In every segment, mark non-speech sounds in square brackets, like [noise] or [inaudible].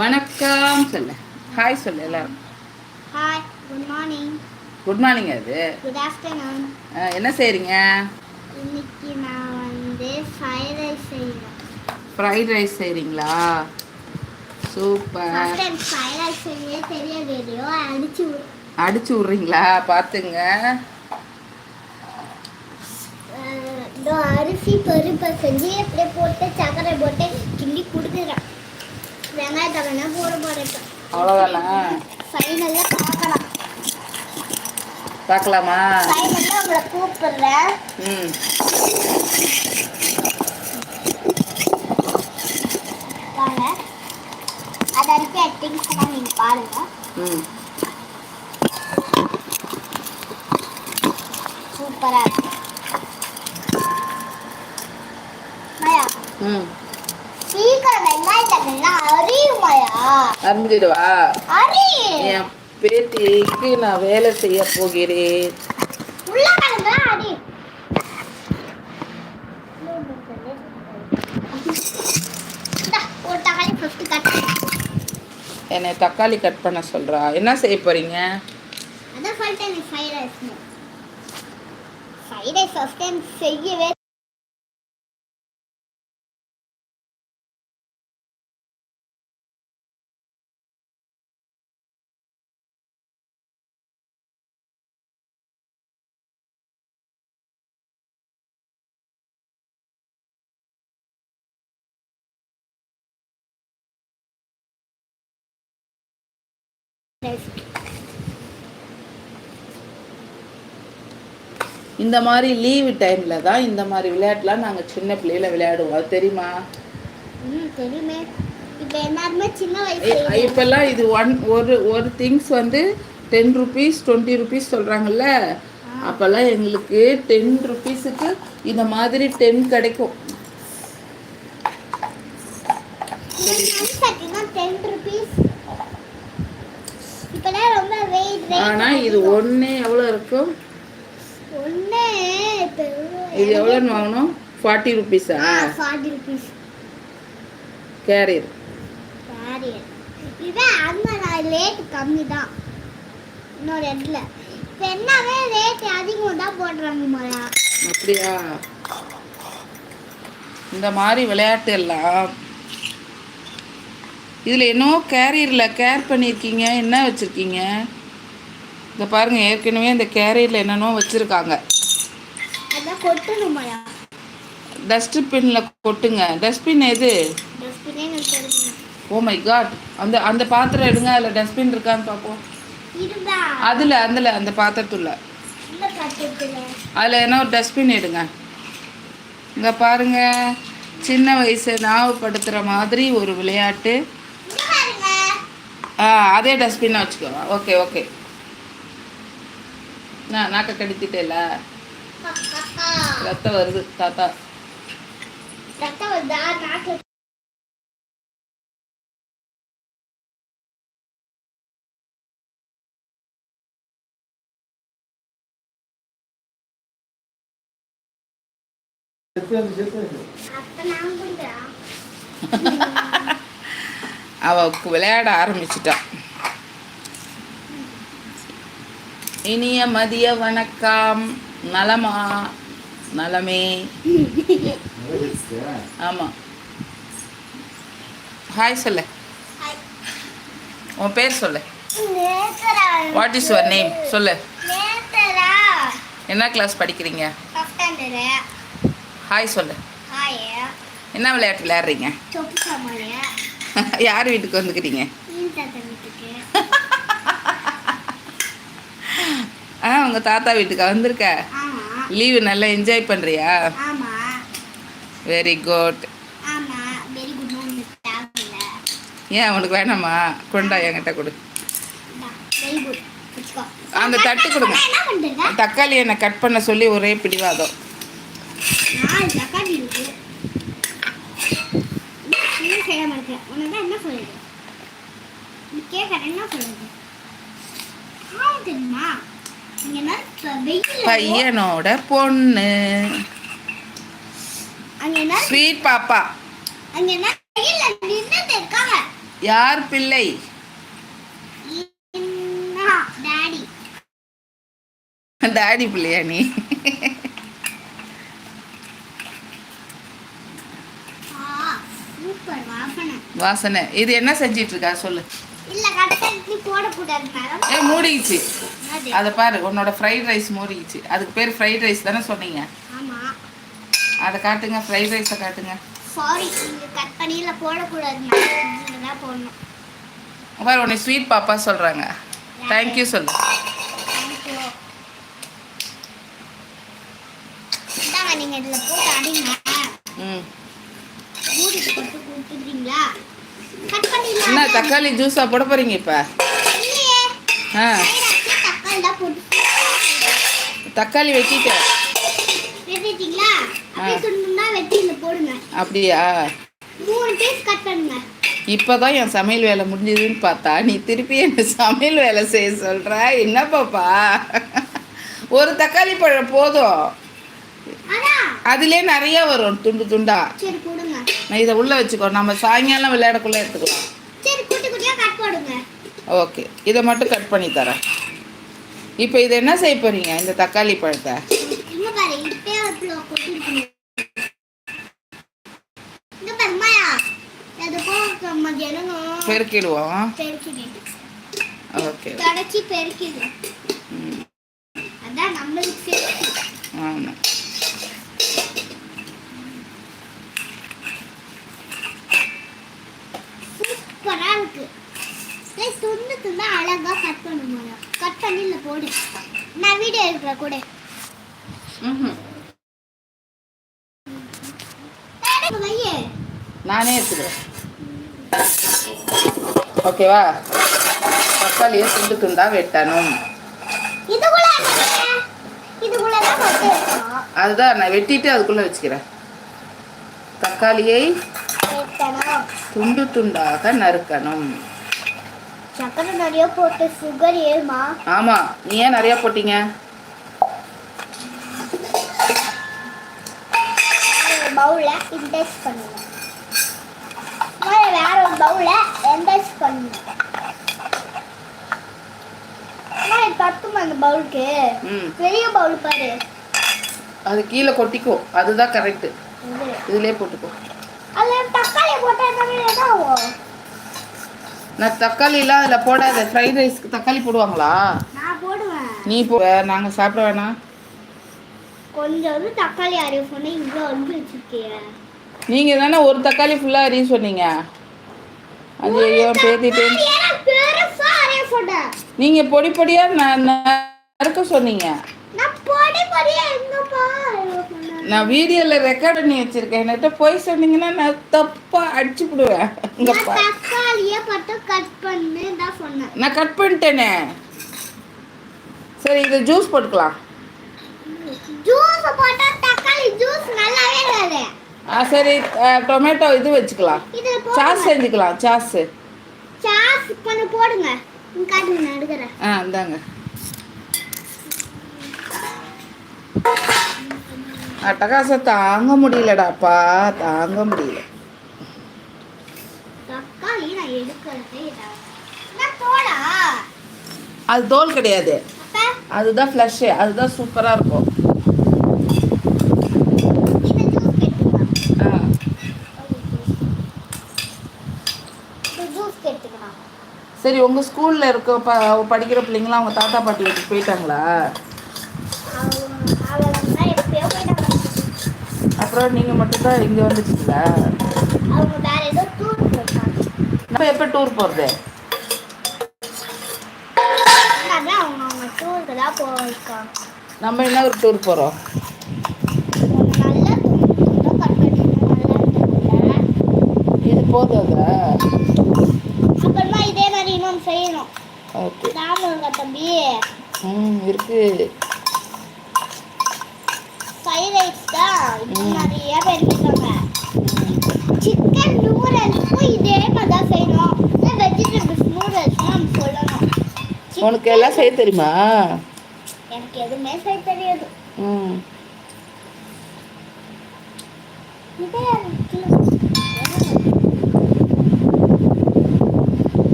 வணக்கம் சொல்லு. ஹாய் சொல்லு எல்லாரும். Hi good morning good morning அது. குட் ஆஃப்டர்நூன் என்ன செய்றீங்க? இன்னைக்கு நான் வந்து ஃப்ரைட் ரைஸ் செய்கிறேன் ஃப்ரைட் ரைஸ் செய்கிறீங்களா சூப்பர் ஃப்ரைட் ரைஸ் செய்ய தெரிய வீடியோ அடிச்சு அடிச்சு விட்றீங்களா? பார்த்துங்க இதோ அரிசி பருப்பை செஞ்சு அப்படியே போட்டு சக்கரை போட்டு கிண்டி கொடுக்குறேன். வெங்காயத்தை வேணா போட போகிறேன் அவ்வளோதானா ஃபைனலாக பார்க்கலாம். பார்க்கலாமா? ஃபைனலாக உங்களை கூப்பிடுறேன். ம். வாங்க அது திங்ஸ் எல்லாம் நீங்கள் பாருங்க. ம். சூப்பராக இருக்கு. அறிஞ்சிடுவா. அறி. என் பேத்திக்கு நான் வேலை செய்ய போகிறேன். என்னை தக்காளி கட் பண்ண சொல்கிறா என்ன செய்ய போகிறீங்க அதான் சொல்லிட்டேன் fried rice fried rice first time செய்யவே இந்த மாதிரி லீவு டைமில் தான் இந்த மாதிரி விளையாட்டுலாம் நாங்கள் சின்ன பிள்ளையில விளையாடுவோம். அது தெரியுமா? தெரியுமே. இப்பெல்லாம் இது ஒன் ஒரு ஒரு திங்ஸ் வந்து டென் ருபீஸ் டுவெண்ட்டி ருபீஸ் சொல்கிறாங்கல்ல அப்போல்லாம் எங்களுக்கு டென் ருபீஸுக்கு இந்த மாதிரி டென் கிடைக்கும் டென் ருபீஸ் இப்போலாம் ரொம்ப வெயிட் ஆனால் இது ஒன்றே எவ்வளோ இருக்கும் இது எவ்வளோன்னு வாங்கணும்? ஃபார்ட்டி ருபீஸா ஃபார்ட்டி ருபீஸ் கேரியர் கேரியர் இவன் அந்த ரேட் கம்மி தான் இன்னொரு இடத்துல இப்போ என்னவே ரேட் அதிகம் தான் போடுறாங்க மழை அப்படியா? இந்த மாதிரி விளையாட்டு எல்லாம். இதில் என்னவோ கேரியரில் கேர் பண்ணியிருக்கீங்க. என்ன வச்சுருக்கீங்க? இதை பாருங்க ஏற்கனவே இந்த கேரியரில் என்னென்னோ வச்சுருக்காங்க. டஸ்ட்பின்னில் கொட்டுங்க. டஸ்ட்பின் எது? ஓ மை காட் அந்த அந்த பாத்திரம் எடுங்க அதில் டஸ்ட்பின் இருக்கான்னு பார்ப்போம் அதில் அதில் அந்த பாத்திரத்துள்ள இந்த அதில் என்ன ஒரு டஸ்ட்பின் எடுங்க. இங்கே பாருங்க. சின்ன வயசை ஞாபகப்படுத்துகிற மாதிரி ஒரு விளையாட்டு. ஆ அதே டஸ்ட்பின்னை வச்சுக்கோ ஓகே ஓகே நான் நாக்க கடித்திட்டேல ரத்தம் வருது தாத்தா. ரத்தம் வருதா? நாக்கு [laughs] அவ விளையாட ஆரம்பிச்சிட்டான் இனிய மதிய வணக்கம். நலமா? நலமே. ஆமாம் ஹாய் சொல்லு. உன் பேர் சொல்லு. வாட் இஸ் யுவர் நேம் சொல்லு. என்ன கிளாஸ் படிக்கிறீங்க? ஹாய் சொல்லு. என்ன விளையாட்டு விளையாடுறீங்க? [laughs] யார் வீட்டுக்கு வந்துக்கிறீங்க [laughs] மீன் தாத்தா வீட்டுக்கு ஆ உங்கள் தாத்தா வீட்டுக்கு வந்திருக்க. லீவு நல்லா என்ஜாய் பண்ணுறியா வெரி குட் ஏன் உனக்கு வேணாமா? கொண்டா என்கிட்ட கொடு. அந்த தட்டு கொடுங்க. தக்காளி என்னை கட் பண்ண சொல்லி ஒரே பிடிவாதம். என்ன சொல்லுது பையனோட பொண்ணு. ஸ்வீட் பாப்பா. யார் பிள்ளை? டாடி பிள்ளையா நீ? வாசனை. இது என்ன செஞ்சிட்டு இருக்கா? சொல்லு. இல்ல போடக்கூடாது என்னது? அதை பாரு உன்னோட ஃப்ரைட் ரைஸ் மூடிடுச்சு. அதுக்கு பேர் ஃப்ரைட் ரைஸ் தானே சொன்னீங்க. ஆமா. அதை காட்டுங்க ஃப்ரைட் ரைஸை காட்டுங்க. சாரி நீங்க கட் பண்ணில போடக்கூடாது போடணும். பாரு உன்னை ஸ்வீட் பாப்பா சொல்கிறாங்க தேங்க்யூ சொல்லு. தேங்க்யூ இந்தாங்க நீங்க இதுல போட்டு அடிங்க. ம். என்ன தக்காளி ஜூஸா போட போறீங்க இப்போ? ஆ. தக்காளி வெட்டிட்டேன். அப்படியே இப்போதான் என் சமையல் வேலை முடிஞ்சதுன்னு பார்த்தா நீ திருப்பி என்ன சமையல் வேலை செய்ய சொல்ற? என்ன பாப்பா? ஒரு தக்காளி பழம் போதும். அதுலயே நிறைய வரும் துண்டு துண்டா. நான் இதை உள்ள வச்சுக்கோ நம்ம சாயங்காலம் விளையாடக்குள்ள எடுத்துக்கலாம். ஓகே இதை மட்டும் கட் பண்ணி தரேன். இப்போ இதை என்ன செய்ய போறீங்க? இந்த தக்காளி பழத்தை? பெருக்கிடுவோம் பெருக்கிடு. ஓகே தொடச்சி பெருக்கிடு. ம் அதான் நம்மளுக்கு ஆமாம் சூப்பரா இருக்கு. ஏய், துண்டு துண்டா அழகா கட் பண்ணுங்க கட் பண்ணி இதுல போடு. நான் வீடியோ எடுக்கிற கூட. நானே எடுத்துக்கிறேன். ஓகேவா தக்காளியை துண்டு துண்டா வெட்டணும். தான் அதுதான் நான் வெட்டிட்டு அதுக்குள்ளே வச்சுக்கிறேன். தக்காளியை துண்டு துண்டாக நறுக்கணும். சக்கரை நிறைய போட்டு சுகர் ஏறுமா? ஆமாம் நீ ஏன் நிறையா போட்டீங்க? பவுல இன்டெக்ஸ் பண்ணுங்க. முதல்ல வேற ஒரு பவுல இன்டெக்ஸ் இது பத்துமா அந்த பவுலுக்கு பெரிய பவுல் பாரு. அது கீழே கொட்டிக்கோ. அதுதான் கரெக்டு இது. இதுலேயே போட்டுக்கோ. அதுல தக்காளி போட்டா என்ன ஆகும் நான் தக்காளிலாம் அதில் போடாத ஃப்ரைட் ரைஸ்க்கு தக்காளி போடுவாங்களா? நீ போ நாங்கள் சாப்பிட வேணாம். கொஞ்சம் தக்காளி அரைய சொன்னேன் இங்க வந்து வச்சிருக்கீங்க நீங்கள் தானே ஒரு தக்காளி ஃபுல்லாக அறிய சொன்னீங்க. அது ஐயோ பேத்திட்டேன் நீங்கள் பொடி பொடியாக நறுக்க சொன்னீங்க. நான் பொடி எங்கப்பா நான் வீடியோவில் ரெக்கார்ட் பண்ணி வச்சுருக்கேன். என்கிட்ட போய் சொன்னீங்கன்னா நான் தப்பாக அடிச்சு விடுவேன் இங்கே நான் பா தக்காளிய மட்டும் கட் பண்ணு தான் சொன்னேன். நான் கட் பண்ணிட்டேனே. சரி இதை ஜூஸ் போட்டுக்கலாம். ஜூஸ் போட்டா தக்காளி ஜூஸ் நல்லாவே வராது ஆ சரி டொமேட்டோ இது வச்சுக்கலாம். சாஸ் செஞ்சுக்கலாம் சாஸு சாஸ் கொஞ்சம் போடுங்க. காட்டுங்க நான் எடுக்கிறேன். ஆ இந்தாங்க. அட்டகாசம் தாங்க முடியலடாப்பா. தாங்க முடியல. அது தோல் கிடையாது. அதுதான் ஃப்ளஷ்ஷு அதுதான் சூப்பராக இருக்கும். சரி உங்கள் ஸ்கூலில் இருக்க ப படிக்கிற பிள்ளைங்களாம் அவங்க தாத்தா பாட்டி வீட்டுக்கு போயிட்டாங்களா அவங்க அவங்க எப்பயோ போயிட்டாங்க அப்புறம் நீங்கள் மட்டும்தான் இங்கே வந்துட்டீங்களா? நம்ம எப்போ டூர் போகிறது நம்ம என்ன ஒரு டூர் போகிறோம் இது போதாதா அப்புறமா இதே மாதிரி இன்னொன்று செய்யணும். ஓகே தம்பி. ம் இருக்குது ஃப்ரைட் ரைஸ் தான். நிறைய பேர் இருக்காங்க. சிக்கன் நூடுல்ஸும் இதே மாதிரி தான் செய்யணும். வெஜிடபிள்ஸ் நூடுல்ஸ் நம்ம சொல்லணும். உனக்கு எல்லாம் செய்ய தெரியுமா? எனக்கு எதுவுமே செய்ய தெரியாது. ம். இதே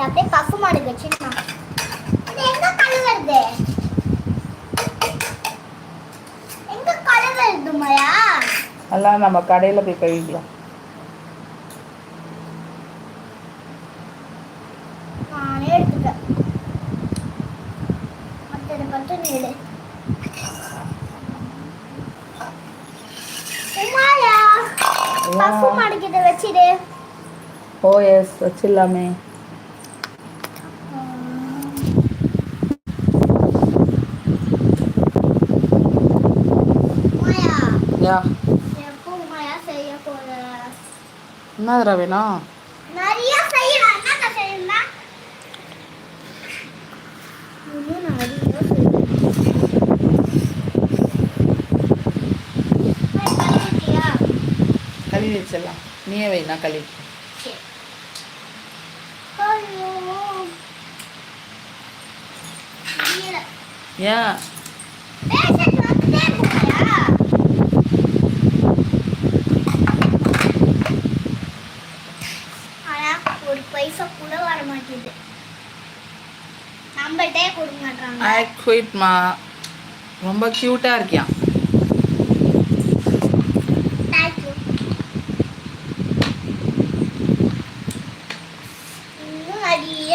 அப்படியே பசு மாடு வச்சுக்கலாம் எங்க கழுவுறது? கழுவுறது மயா எல்லாம் நம்ம கடையில் போய் கழுவிக்கலாம். ஓ எஸ் வச்சிடலாமே. என்னதுடா வேணும் கழுவி வச்சிடலாம். நீயே வை நான் கழுவி. ஏன் பேஷண்ட் வந்துட்டே போறியா ஆனா ஒரு பைசா கூட வர மாட்டேங்குது நம்மள்ட்டே கொடுக்க மாட்டாங்க ஐ குயிட்மா ரொம்ப க்யூட்டாக இருக்கியான்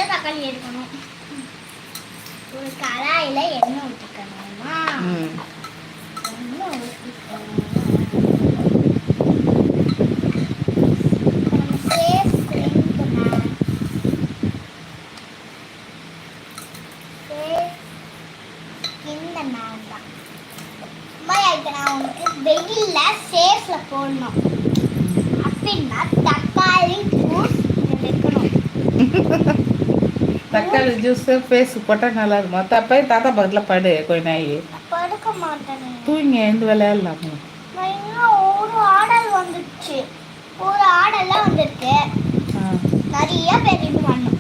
தக்காளி எடுக்கணும். ஒரு கடாயில எண்ணெய் ஊற்றிக்கணுமா ம் எண்ணெய் ஊற்றிக்கணும் நம்ம சேஃப் கிளீன் சேஃப் இந்த மேன் தான் அம்மா இப்போ நான் உனக்கு வெயில்ல சேஃப்ல போடணும் அப்படின்னா தக்காளி ஜூஸ் வைக்கணும் தக்காளி ஜூஸ் ஃபேஸ் போட்டால் நல்லா இருக்குமா தப்பா தாத்தா பக்கத்தில் படு கொஞ்ச நாய் படுக்க மாட்டேனே. தூங்கி எழுந்து விளையாடலாமா ஒரு ஆர்டர் வந்துச்சு ஒரு ஆர்டர்ல வந்திருக்கு. ஆ நிறைய பேர் இன்னும் வரணும்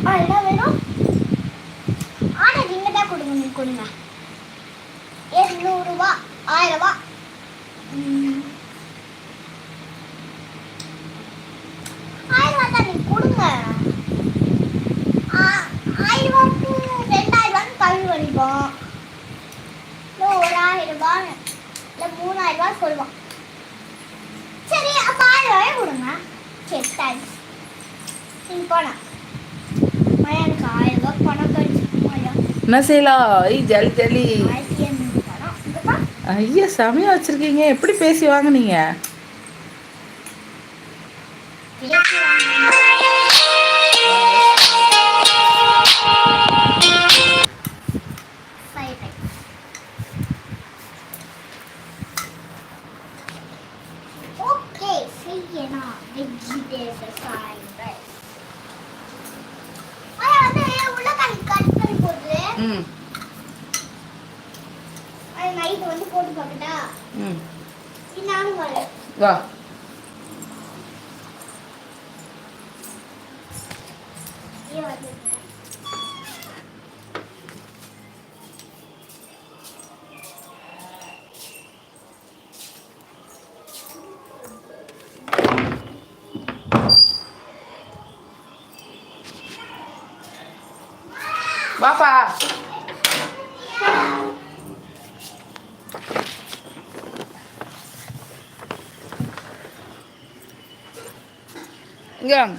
ஆ, என்ன வேணும்? ஆர்டர் இங்க தான் கொடுங்க கொடுங்க. எட்நூறுபா ஆயிரம் ரூபா ம். ஆயிரம் ரூபா தான் நீங்க கொடுங்க ஆ, ஆயிரம் ரூபாய்க்கு ரெண்டாயிரம் வடிப்போம் இல்லை ஒரு ஆயிரம் ரூபாய் இல்லை மூணாயிரம் ரூபாய் சொல்லுவோம் சரி அப்போ ஆயிரம் ரூபாயே கொடுங்க சரி தேங்க்ஸ் நீங்கள் போனா எனக்கு ஆயிரம் ரூபாய் பணம் என்ன செய்யலாம் ஐ ஜலி ஜலி ஐயா செமையா வச்சிருக்கீங்க. எப்படி பேசி வாங்குனீங்க? உருளைக்கிழங்கு cut பண்ணி போட்டு, ம். night வந்து போட்டு பார்க்கட்டா? ம். நானும் வரேன். வா இது வந்துருக்கேன். வாப்பா இங்க வாங்க